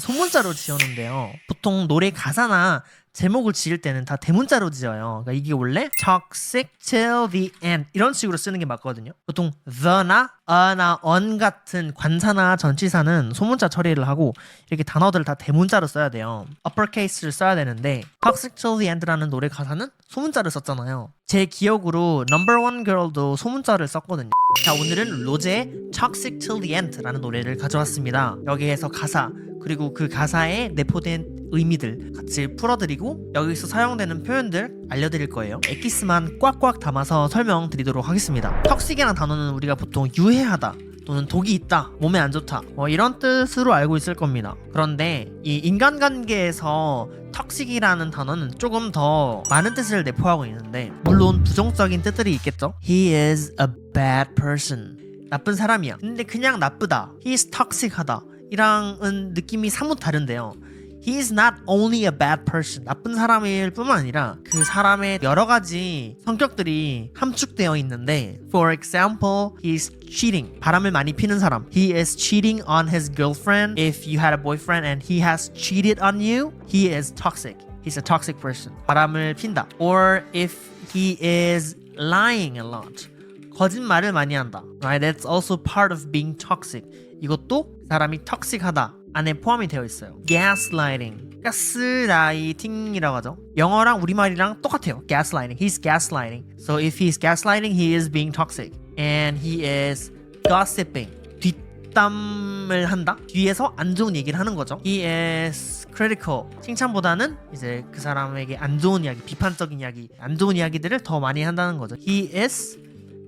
소문자로 지었는데요. 보통 노래 가사나 제목을 지을 때는 다 대문자로 지어요. 그러니까 이게 원래 toxic till the end 이런 식으로 쓰는 게 맞거든요. 보통 the나 a나 on 같은 관사나 전치사는 소문자 처리를 하고 이렇게 단어들을 다 대문자로 써야 돼요. uppercase를 써야 되는데 toxic till the end라는 노래 가사는 소문자를 썼잖아요. 제 기억으로 number one girl도 소문자를 썼거든요. 자 오늘은 로제의 toxic till the end라는 노래를 가져왔습니다. 여기에서 가사 그리고 그 가사에 내포된 의미들 같이 풀어드리고 여기서 사용되는 표현들 알려드릴 거예요. 엑기스만 꽉꽉 담아서 설명드리도록 하겠습니다. 턱식이라는 단어는 우리가 보통 유해하다 또는 독이 있다, 몸에 안 좋다 뭐 이런 뜻으로 알고 있을 겁니다. 그런데 이 인간관계에서 턱식이라는 단어는 조금 더 많은 뜻을 내포하고 있는데 물론 부정적인 뜻들이 있겠죠. He is a bad person. 나쁜 사람이야. 근데 그냥 나쁘다. He is toxic하다. 이랑은 느낌이 사뭇 다른데요. He is not only a bad person. 나쁜 사람일 뿐만 아니라 그 사람의 여러 가지 성격들이 함축되어 있는데 For example, he is cheating. 바람을 많이 피는 사람. He is cheating on his girlfriend. If you had a boyfriend and he has cheated on you, he is toxic. He's a toxic person. 바람을 핀다. Or if he is lying a lot. 거짓말을 많이 한다. Right? That's also part of being toxic. 이것도 사람이 턱식하다 안에 포함이 되어 있어요. gaslighting. 가스라이팅이라고 하죠. 영어랑 우리말이랑 똑같아요. gaslighting. He's gaslighting. So if he's gaslighting, he is being toxic. And he is gossiping. 뒷담을 한다? 뒤에서 안 좋은 얘기를 하는 거죠. He is critical. 칭찬보다는 이제 그 사람에게 안 좋은 이야기, 비판적인 이야기, 안 좋은 이야기들을 더 많이 한다는 거죠. He is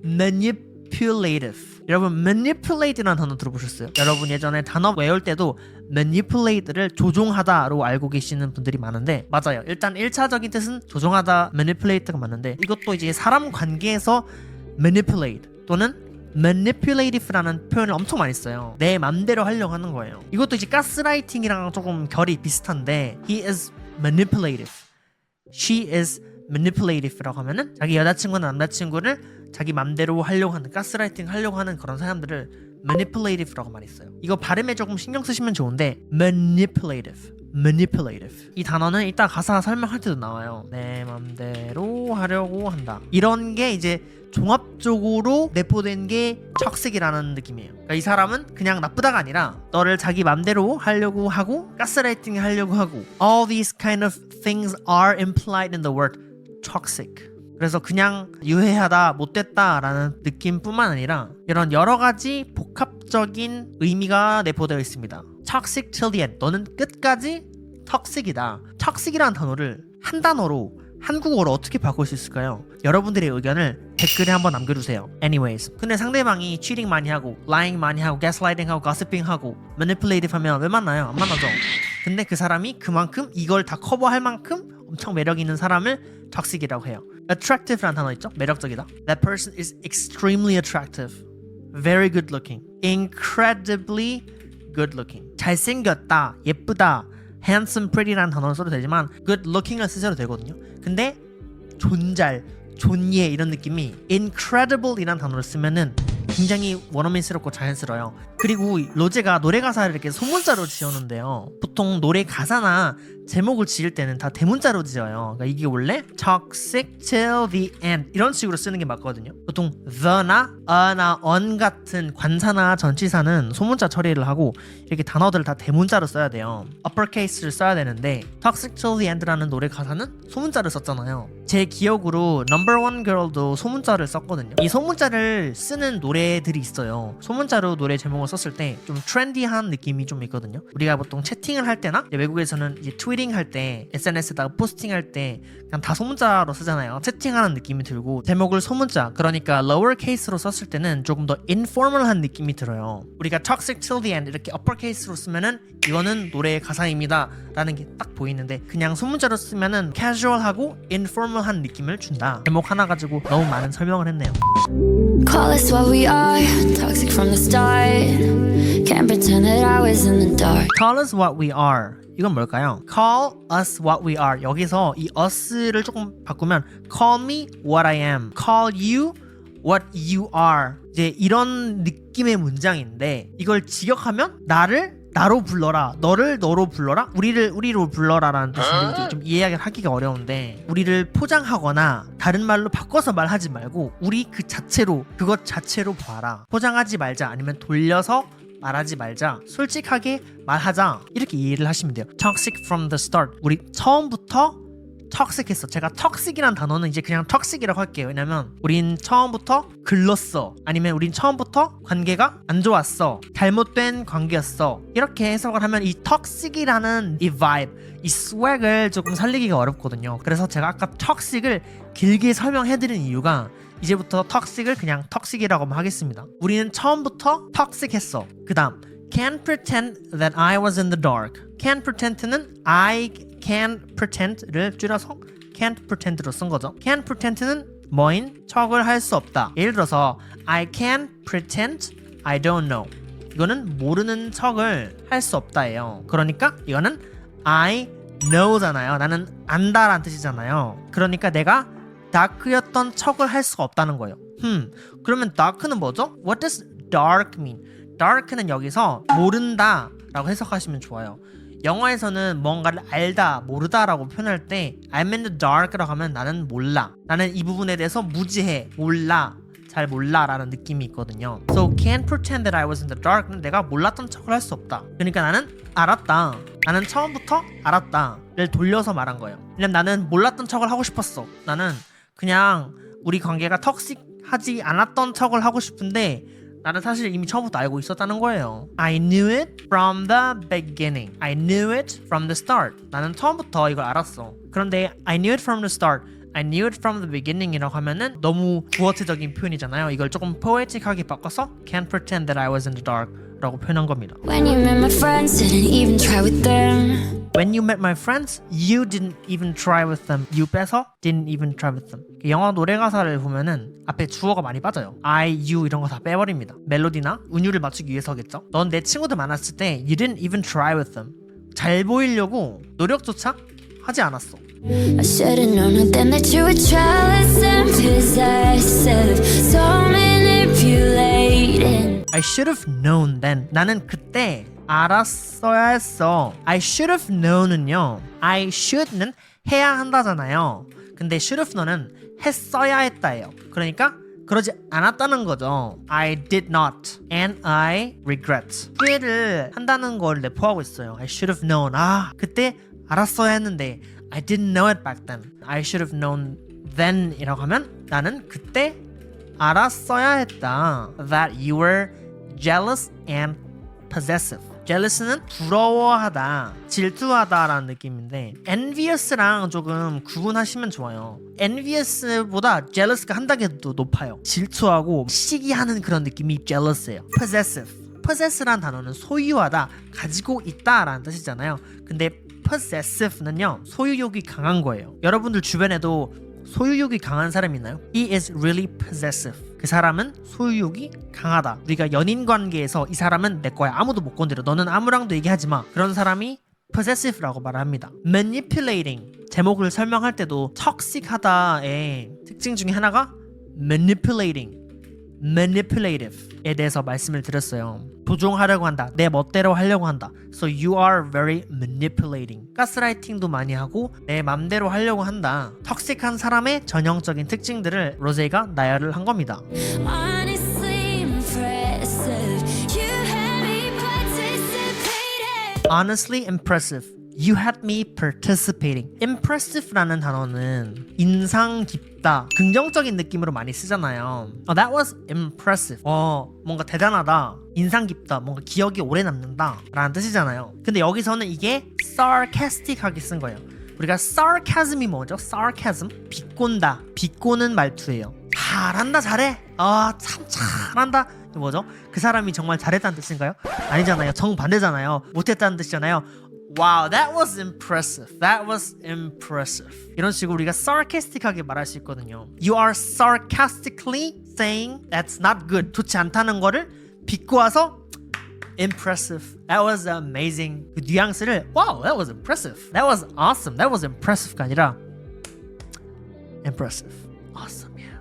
manipulative. 여러분 manipulate라는 단어 들어보셨어요? 여러분 예전에 단어 외울 때도 manipulate를 조종하다로 알고 계시는 분들이 많은데 맞아요. 일단 1차적인 뜻은 조종하다 manipulate가 맞는데 이것도 이제 사람 관계에서 manipulate 또는 manipulative라는 표현을 엄청 많이 써요. 내 맘대로 하려고 하는 거예요. 이것도 이제 가스라이팅이랑 조금 결이 비슷한데 he is manipulative. she is manipulative라고 하면은 자기 여자친구나 남자친구를 자기 맘대로 하려고 하는 가스라이팅 하려고 하는 그런 사람들을 manipulative라고 써요. 이거 발음에 조금 신경 쓰시면 좋은데 manipulative, manipulative 이 단어는 이따 가사 설명할 때도 나와요. 내 맘대로 하려고 한다. 이런 게 이제 종합적으로 내포된 게 척색이라는 느낌이에요. 그러니까 이 사람은 그냥 나쁘다가 아니라 너를 자기 맘대로 하려고 하고 가스라이팅 하려고 하고 all these kind of things are implied in the word toxic. 그래서 그냥 유해하다, 못됐다라는 느낌뿐만 아니라 이런 여러 가지 복합적인 의미가 내포되어 있습니다. toxic till the end. 너는 끝까지 턱식이다. 턱식이라는 단어를 한 단어로 한국어로 어떻게 바꿀 수 있을까요? 여러분들의 의견을 댓글에 한번 남겨주세요. Anyways, 근데 상대방이 cheating 많이 하고, lying 많이 하고, gaslighting 하고, gossiping 하고, manipulative 하면 왜 만나요? 안 만나죠. 근데 그 사람이 그만큼 이걸 다 커버할 만큼 엄청 매력 있는 사람을 toxic이라고 해요. Attractive라는 단어 있죠? 매력적이다. That person is extremely attractive, very good looking, incredibly good looking. 잘생겼다, 예쁘다, handsome, pretty라는 단어를 써도 되지만 good looking을 쓰셔도 되거든요. 근데 존잘, 존예 이런 느낌이 incredible이라는 단어를 쓰면은 굉장히 원어민스럽고 자연스러워요. 그리고 로제가 노래 가사를 이렇게 소문자로 지었는데요. 보통 노래 가사나 제목을 지을 때는 다 대문자로 지어요. 그러니까 이게 원래 toxic till the end 이런 식으로 쓰는 게 맞거든요. 보통 the나 a나 on 같은 관사나 전치사는 소문자 처리를 하고 이렇게 단어들을 다 대문자로 써야 돼요. uppercase를 써야 되는데 toxic till the end라는 노래 가사는 소문자를 썼잖아요. 제 기억으로 number one girl도 소문자를 썼거든요. 이 소문자를 쓰는 노래들이 있어요. 소문자로 노래 제목을 썼을 때 좀 트렌디한 느낌이 좀 있거든요. 우리가 보통 채팅을 할 때나 외국에서는 이제 트위 팅할때 SNS에다가 포스팅 할 때 그냥 다 소문자로 쓰잖아요. 채팅하는 느낌이 들고 제목을 소문자 그러니까 lower case로 썼을 때는 조금 더 informal한 느낌이 들어요. 우리가 toxic till the end 이렇게 upper case로 쓰면은 이거는 노래의 가사입니다 라는 게 딱 보이는데 그냥 소문자로 쓰면은 casual하고 informal한 느낌을 준다. 제목 하나 가지고 너무 많은 설명을 했네요. Call us what we are, toxic from the start. Can't pretend that I was in the dark. Call us what we are. 이건 뭘까요? Call us what we are. 여기서 이 us를 조금 바꾸면 call me what I am. Call you what you are. 이제 이런 느낌의 문장인데 이걸 직역하면 나를 나로 불러라 너를 너로 불러라 우리를 우리로 불러라라는 뜻인데 이게 좀 이해하기가 어려운데 우리를 포장하거나 다른 말로 바꿔서 말하지 말고 우리 그 자체로 그것 자체로 봐라 포장하지 말자 아니면 돌려서 말하지 말자 솔직하게 말하자 이렇게 이해를 하시면 돼요. Toxic from the start. 우리 처음부터 턱식했어. 제가 턱식이란 단어는 이제 그냥 턱식이라고 할게요. 왜냐면 우린 처음부터 글렀어. 아니면 우린 처음부터 관계가 안 좋았어. 잘못된 관계였어. 이렇게 해석을 하면 이 턱식이라는 이 vibe, 이 swag을 조금 살리기가 어렵거든요. 그래서 제가 아까 턱식을 길게 설명해드린 이유가 이제부터 턱식을 그냥 턱식이라고만 하겠습니다. 우리는 처음부터 턱식했어. 그 다음 Can't pretend that I was in the dark. Can't pretend는 I can pretend를 줄여서 can't pretend로 쓴 거죠. Can't pretend는 뭐인 척을 할 수 없다. 예를 들어서 I can pretend I don't know. 이거는 모르는 척을 할 수 없다예요. 그러니까 이거는 I know잖아요. 나는 안다라는 뜻이잖아요. 그러니까 내가 다크였던 척을 할 수가 없다는 거예요. 음, 그러면 dark는 뭐죠? What does dark mean? dark는 여기서 모른다라고 해석하시면 좋아요. 영어에서는 뭔가를 알다, 모르다라고 표현할 때 I'm in the dark라고 하면 나는 몰라. 나는 이 부분에 대해서 무지해, 몰라, 잘 몰라라는 느낌이 있거든요. So can't pretend that I was in the dark는 내가 몰랐던 척을 할 수 없다. 그러니까 나는 알았다. 나는 처음부터 알았다를 돌려서 말한 거예요. 왜냐면 나는 몰랐던 척을 하고 싶었어. 나는 그냥 우리 관계가 턱식하지 않았던 척을 하고 싶은데 나는 사실 이미 처음부터 알고 있었다는 거예요. I knew it from the beginning. I knew it from the start. 나는 처음부터 이걸 알았어. 그런데 I knew it from the start. I knew it from the beginning이라고 하면은 너무 구어체적인 표현이잖아요. 이걸 조금 포에틱하게 바꿔서 Can't pretend that I was in the dark라고 표현한 겁니다. When you met my friends, didn't even try with them. When you met my friends, you didn't even try with them. You 빼서 didn't even try with them. 영어 노래 가사를 보면은 앞에 주어가 많이 빠져요. I, you 이런 거 다 빼버립니다. 멜로디나 운율을 맞추기 위해서겠죠. 넌 내 친구들 만났을 때 you didn't even try with them. 잘 보이려고 노력조차 하지 않았어. I should've known it then that you were jealous and possessive, so manipulating. I should have known then. 나는 그때 알았어야 했어. I should have known은요. I should는 해야 한다잖아요. 근데 should have known은 했어야 했다예요. 그러니까 그러지 않았다는 거죠. I did not and I regret. 후회를 한다는 걸 내포하고 있어요. I should have known. 아, 그때 알았어야 했는데 I didn't know it back then. I should have known then 이라고 하면 나는 그때 알았어야 했다. That you were jealous and possessive. jealous는 부러워하다, 질투하다라는 느낌인데 envious랑 조금 구분하시면 좋아요. envious보다 jealous가 한 단계 더 높아요. 질투하고 시기하는 그런 느낌이 jealous예요. possessive. possess란 단어는 소유하다, 가지고 있다라는 뜻이잖아요. 근데 possessive는요 소유욕이 강한 거예요. 여러분들 주변에도 소유욕이 강한 사람 있나요? He is really possessive. 그 사람은 소유욕이 강하다. 우리가 연인 관계에서 이 사람은 내 거야. 아무도 못 건드려. 너는 아무랑도 얘기하지 마. 그런 사람이 possessive라고 말합니다. manipulating 제목을 설명할 때도 턱식하다의 특징 중에 하나가 manipulating manipulative에 대해서 말씀을 드렸어요. 조종하려고 한다. 내 멋대로 하려고 한다. So you are very manipulating. 가스라이팅도 많이 하고 내 맘대로 하려고 한다. 턱식한 사람의 전형적인 특징들을 로제가 나열을 한 겁니다. Honestly impressive. You had me participating. Impressive라는 단어는 인상 깊다, 긍정적인 느낌으로 많이 쓰잖아요. Oh, that was impressive. 어, 뭔가 대단하다, 인상 깊다, 뭔가 기억이 오래 남는다 라는 뜻이잖아요. 근데 여기서는 이게 sarcastic하게 쓴 거예요. 우리가 sarcasm이 뭐죠? sarcasm? 비꼰다, 비꼬는 말투예요. 잘한다, 잘해. 아, 참 잘한다. 뭐죠? 그 사람이 정말 잘했다는 뜻인가요? 아니잖아요. 정반대잖아요. 못했다는 뜻이잖아요. Wow, that was impressive. That was impressive. 이런 식으로 우리가 sarcastic하게 말할 수 있거든요. You are sarcastically saying that's not good. 좋지 않다는 거를 비꼬아서 impressive. That was amazing. 그 뉘앙스를 wow, that was impressive. That was awesome. That was impressive가 아니라 impressive. Awesome, yeah.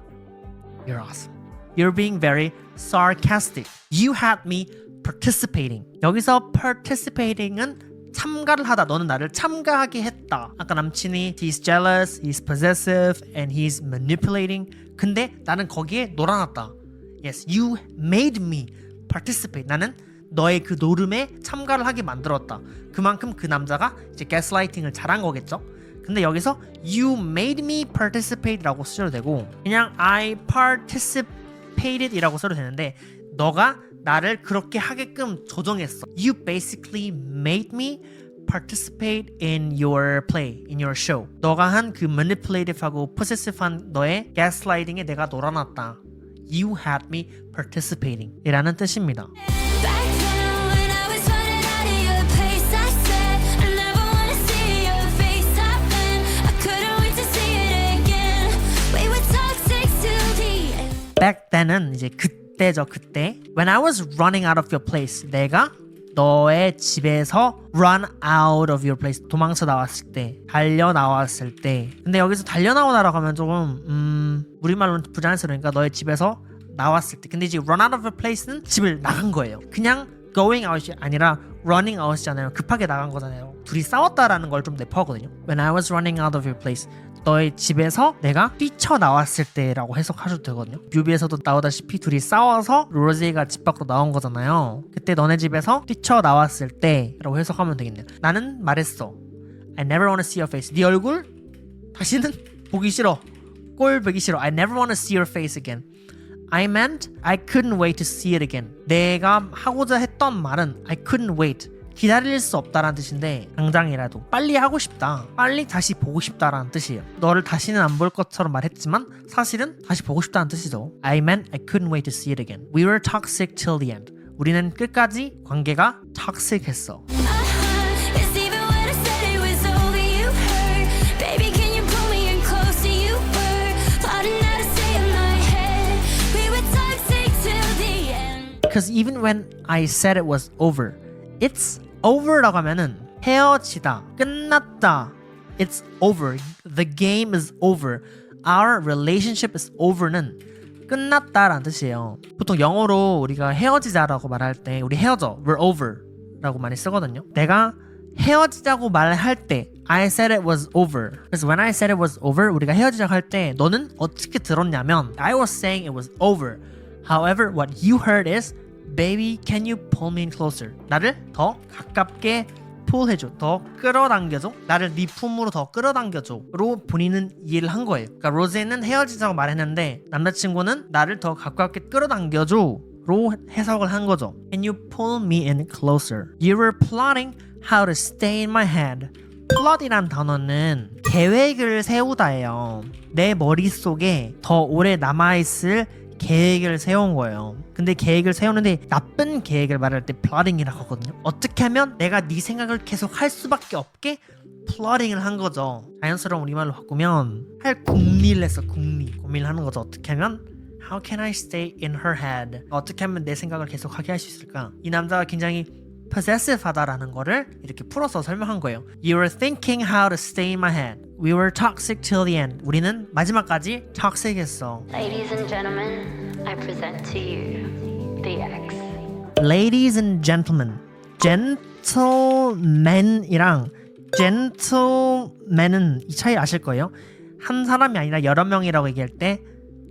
You're awesome. You're being very sarcastic. You had me participating. 여기서 participating은 참가를 하다. 너는 나를 참가하게 했다. 아까 남친이 he's jealous, he's possessive, and he's manipulating. 근데 나는 거기에 놀아놨다. Yes, you made me participate. 나는 너의 그 노름에 참가를 하게 만들었다. 그만큼 그 남자가 이제 gaslighting을 잘한 거겠죠. 근데 여기서 you made me participate라고 쓰셔도 되고 그냥 I participated이라고 써도 되는데 너가 나를 그렇게 하게끔 조정했어. You basically made me participate in your play, in your show. 너가 한 그 manipulative하고 possessive한 너의 gaslighting에 내가 놀아놨다. You had me participating. 이라는 뜻입니다. Back then은 이제 그 때죠 그때 when I was running out of your place 내가 너의 집에서 run out of your place 도망쳐 나왔을 때 달려 나왔을 때 근데 여기서 달려 나오다라고 하면 조금 음 우리말로는 부자연스러우니까 너의 집에서 나왔을 때 근데 이제 run out of your place는 집을 나간 거예요 그냥 going out이 아니라 running out이잖아요 급하게 나간 거잖아요 둘이 싸웠다라는 걸 좀 내포하거든요 when I was running out of your place 너의 집에서 내가 뛰쳐나왔을 때라고 해석하셔도 되거든요. 뮤비에서도 나오다시피 둘이 싸워서 로제가 집 밖으로 나온 거잖아요. 그때 너네 집에서 뛰쳐나왔을 때라고 해석하면 되겠네요. 나는 말했어. I never wanna see your face. 네 얼굴? 다시는? 보기 싫어. 꼴 보기 싫어. I never wanna see your face again. I meant I couldn't wait to see it again. 내가 하고자 했던 말은 I couldn't wait 기다릴 수 없다라는 뜻인데 당장이라도 빨리 하고 싶다 빨리 다시 보고 싶다라는 뜻이에요 너를 다시는 안 볼 것처럼 말했지만 사실은 다시 보고 싶다는 뜻이죠 I meant I couldn't wait to see it again We were toxic till the end 우리는 끝까지 관계가 toxic했어 Uh-huh. Because even when I said it was over, it's over라고 하면은 헤어지다, 끝났다. It's over. The game is over. Our relationship is over는 끝났다라는 뜻이에요. 보통 영어로 우리가 헤어지자라고 말할 때 우리 헤어져, we're over라고 많이 쓰거든요. 내가 헤어지자고 말할 때 I said it was over. 그래서 when I said it was over, 우리가 헤어지자고 할 때 너는 어떻게 들었냐면 I was saying it was over. However, what you heard is Baby, can you pull me in closer? 나를 더 가깝게 pull해줘. 더 끌어당겨줘. 나를 네 품으로 더 끌어당겨줘. 로 본인은 이해를 한 거예요. 그러니까 로제는 헤어지자고 말했는데 남자친구는 나를 더 가깝게 끌어당겨줘. 로 해석을 한 거죠. Can you pull me in closer? You were plotting how to stay in my head. plot이란 단어는 계획을 세우다예요. 내 머릿속에 더 오래 남아있을 계획을 세운 거예요. 근데 계획을 세우는데 나쁜 계획을 말할 때 plotting이라고 하거든요. 어떻게 하면 내가 네 생각을 계속 할 수밖에 없게 plotting을 한 거죠. 자연스러운 우리말로 바꾸면 할 궁리를 했어. 궁리. 고민을 하는 거죠. 어떻게 하면 How can I stay in her head? 어떻게 하면 내 생각을 계속 하게 할 수 있을까? 이 남자가 굉장히 possessive하다라는 거를 이렇게 풀어서 설명한 거예요. You were thinking how to stay in my head. We were toxic till the end. 우리는 마지막까지 toxic했어. Ladies and gentlemen, I present to you the X. Ladies and gentlemen, gentleman이랑 gentleman은 이 차이 아실 거예요. 한 사람이 아니라 여러 명이라고 얘기할 때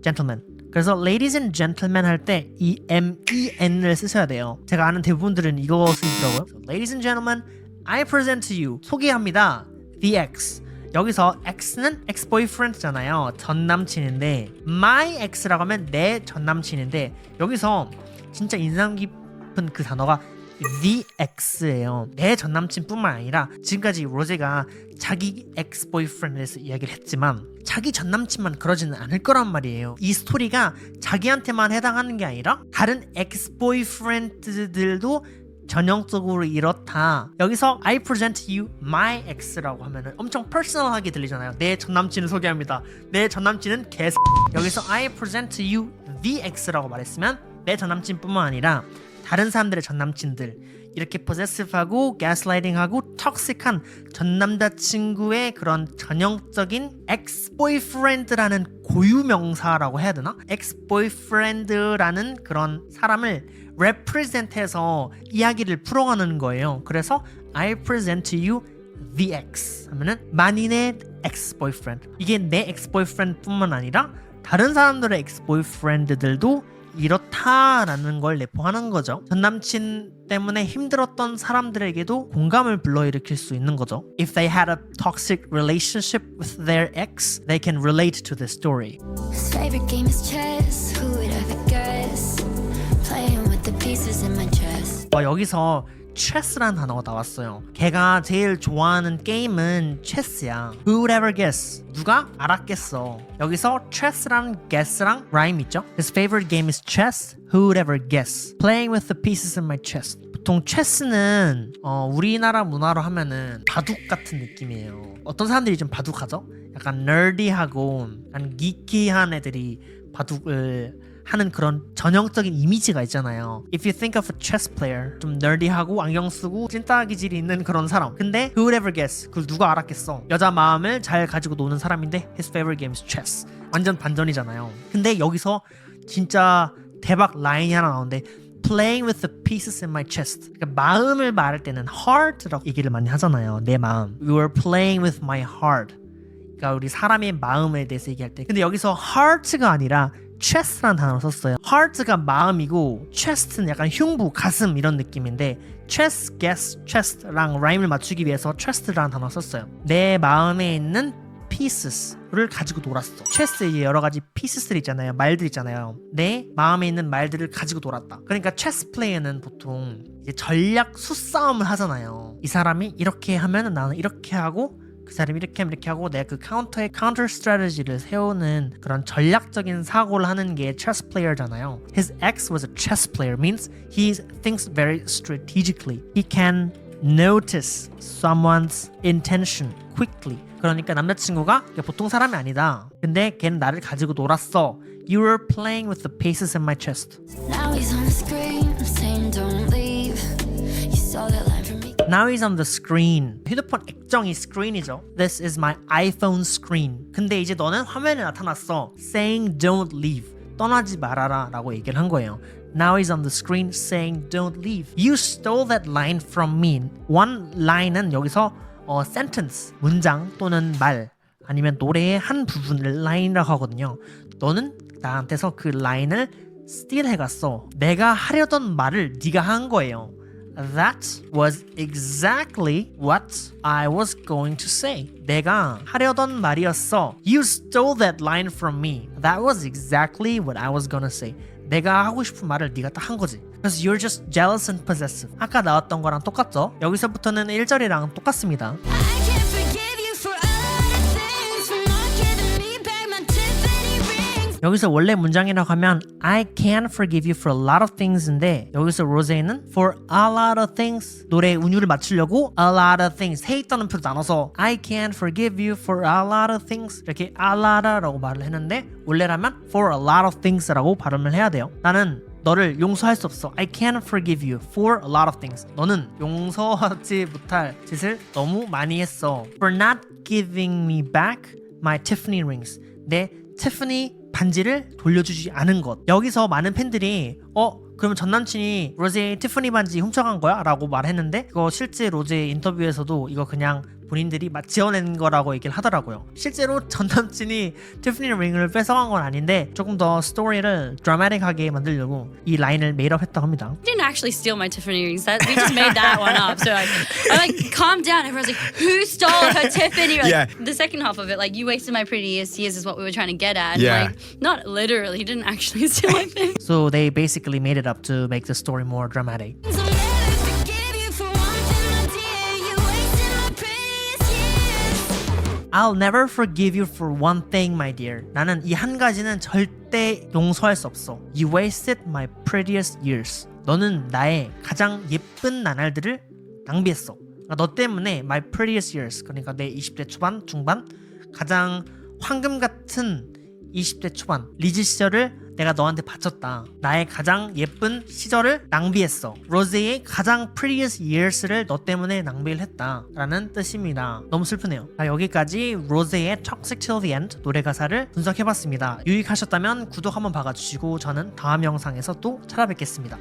gentleman. 그래서 ladies and gentlemen 할 때 이 M E N을 쓰셔야 돼요. 제가 아는 대부분들은 이거 쓰시더라고요. So, ladies and gentlemen, I present to you 소개합니다. The X. 여기서 X는 ex-boyfriend잖아요. 전 남친인데 my X라고 하면 내 전 남친인데 여기서 진짜 인상 깊은 그 단어가 the X예요. 내 전 남친뿐만 아니라 지금까지 로제가 자기 ex boyfriend에 대해서 이야기를 했지만 자기 전 남친만 그러지는 않을 거란 말이에요. 이 스토리가 자기한테만 해당하는 게 아니라 다른 ex boyfriend들도 전형적으로 이렇다. 여기서 I present you my ex라고 하면은 엄청 퍼스널하게 들리잖아요. 내 전 남친을 소개합니다. 내 전 남친은 개. 여기서 I present you the ex라고 말했으면 내 전 남친뿐만 아니라 다른 사람들의 전 남친들 이렇게 possessive하고 gaslighting하고 toxic한 전 남자친구의 그런 전형적인 ex-boyfriend라는 고유 명사라고 해야 되나? ex-boyfriend라는 그런 사람을 represent해서 이야기를 풀어가는 거예요. 그래서 I present you the ex 하면은 만인의 ex-boyfriend 이게 내 ex-boyfriend 뿐만 아니라 다른 사람들의 ex-boyfriend들도 이렇다라는 걸 내포하는 거죠. 전 남친 때문에 힘들었던 사람들에게도 공감을 불러일으킬 수 있는 거죠. If they had a toxic relationship with their ex, they can relate to the story. His favorite game is chess. Who would ever guess? Playing with the pieces in my chest. 와, 여기서 chess라는 단어가 나왔어요. 걔가 제일 좋아하는 게임은 chess야. Who would ever guess? 누가 알았겠어? 여기서 chess랑 guess랑 rhyme 있죠? His favorite game is chess. Who would ever guess? Playing with the pieces in my chest. 보통 체스는 어, 우리나라 문화로 하면은 바둑 같은 느낌이에요. 어떤 사람들이 좀 바둑하죠? 약간 nerdy하고 약간 geeky한 애들이 바둑을 하는 그런 전형적인 이미지가 있잖아요. If you think of a chess player, 좀 nerdy하고 안경 쓰고 찐따 기질이 있는 그런 사람. 근데 who would ever guess? 그걸 누가 알았겠어? 여자 마음을 잘 가지고 노는 사람인데 his favorite game is chess. 완전 반전이잖아요. 근데 여기서 진짜 대박 라인이 하나 나오는데 playing with the pieces in my chest. 그러니까 마음을 말할 때는 heart라고 얘기를 많이 하잖아요. 내 마음. You were playing with my heart. 그러니까 우리 사람의 마음에 대해서 얘기할 때. 근데 여기서 heart가 아니라 chest라는 단어를 썼어요. heart가 마음이고 chest는 약간 흉부, 가슴 이런 느낌인데 chest, guess, chest랑 라임을 맞추기 위해서 chest라는 단어를 썼어요. 내 마음에 있는 pieces를 가지고 놀았어. chess에 여러 가지 pieces들 있잖아요. 말들 있잖아요. 내 마음에 있는 말들을 가지고 놀았다. 그러니까 chess 플레이는 보통 전략 수싸움을 하잖아요. 이 사람이 이렇게 하면 나는 이렇게 하고 그 사람이 이렇게 하면 이렇게 하고 내가 그 카운터에 카운터 스트래티지를 세우는 그런 전략적인 사고를 하는 게 chess player잖아요. His ex was a chess player means he thinks very strategically. He can notice someone's intention quickly. 그러니까 남자친구가 보통 사람이 아니다. 근데 걔는 나를 가지고 놀았어. You were playing with the pieces in my chest. Now he's on the screen, Now he's on the screen. 휴대폰 액정이 screen이죠. This is my iPhone screen. 근데 이제 너는 화면에 나타났어. Saying don't leave. 떠나지 말아라 라고 얘기를 한 거예요. Now he's on the screen saying don't leave. You stole that line from me. One line은 여기서 어, sentence, 문장 또는 말 아니면 노래의 한 부분을 line이라고 하거든요. 너는 나한테서 그 라인을 steal 해갔어. 내가 하려던 말을 네가 한 거예요. That was exactly what I was going to say. 내가 하려던 말이었어. You stole that line from me. That was exactly what I was gonna say. 내가 하고 싶은 말을 네가 딱 한 거지. 그래서 you're just jealous and possessive. 아까 나왔던 거랑 똑같죠? 여기서부터는 1절이랑 똑같습니다. 여기서 원래 문장이라고 하면 I can forgive you for a lot of things인데 여기서 로제이는 for a lot of things 노래 운율을 맞추려고 a lot of things 세 있다는 표로 나눠서 I can forgive you for a lot of things 이렇게 a lot라고 말을 했는데 원래라면 for a lot of things라고 발음을 해야 돼요. 나는 너를 용서할 수 없어. I can't forgive you for a lot of things. 너는 용서하지 못할 짓을 너무 많이 했어. For not giving me back my Tiffany rings. 내 티ffany 반지를 돌려주지 않은 것. 여기서 많은 팬들이 어 그러면 전 남친이 로제의 티ffany 반지 훔쳐간 거야? 라고 말했는데 그거 실제 로제 인터뷰에서도 이거 그냥 본인들이 막 지어낸 거라고 얘기를 하더라고요. 실제로 전 남친이 티ffany 링을 뺏어간 건 아닌데 조금 더 스토리를 드라마틱하게 만들려고 이 라인을 메이크업 했다고 합니다. didn't actually steal my Tiffany rings. That we just made that one up. So like, I'm like, calm down. Everyone's like, who stole her Tiffany? Like, Yeah. The second half of it, like, you wasted my prettiest years, is what we were trying to get at. And, Yeah. Like, not literally. He didn't actually steal my thing. So they basically made it up to make the story more dramatic. I'll never forgive you for one thing, my dear. 나는 이 한 가지는 절대 용서할 수 없어. You wasted my prettiest years. 너는 나의 가장 예쁜 나날들을 낭비했어. 그러니까 너 때문에 my prettiest years. 그러니까 내 20대 초반, 중반 가장 황금 같은 20대 초반 리즈 시절을 내가 너한테 바쳤다. 나의 가장 예쁜 시절을 낭비했어. 로제의 가장 prettiest years를 너 때문에 낭비를 했다. 라는 뜻입니다. 너무 슬프네요. 자, 여기까지 로제의 Toxic Till the End 노래 가사를 분석해봤습니다. 유익하셨다면 구독 한번 박아주시고 저는 다음 영상에서 또 찾아뵙겠습니다.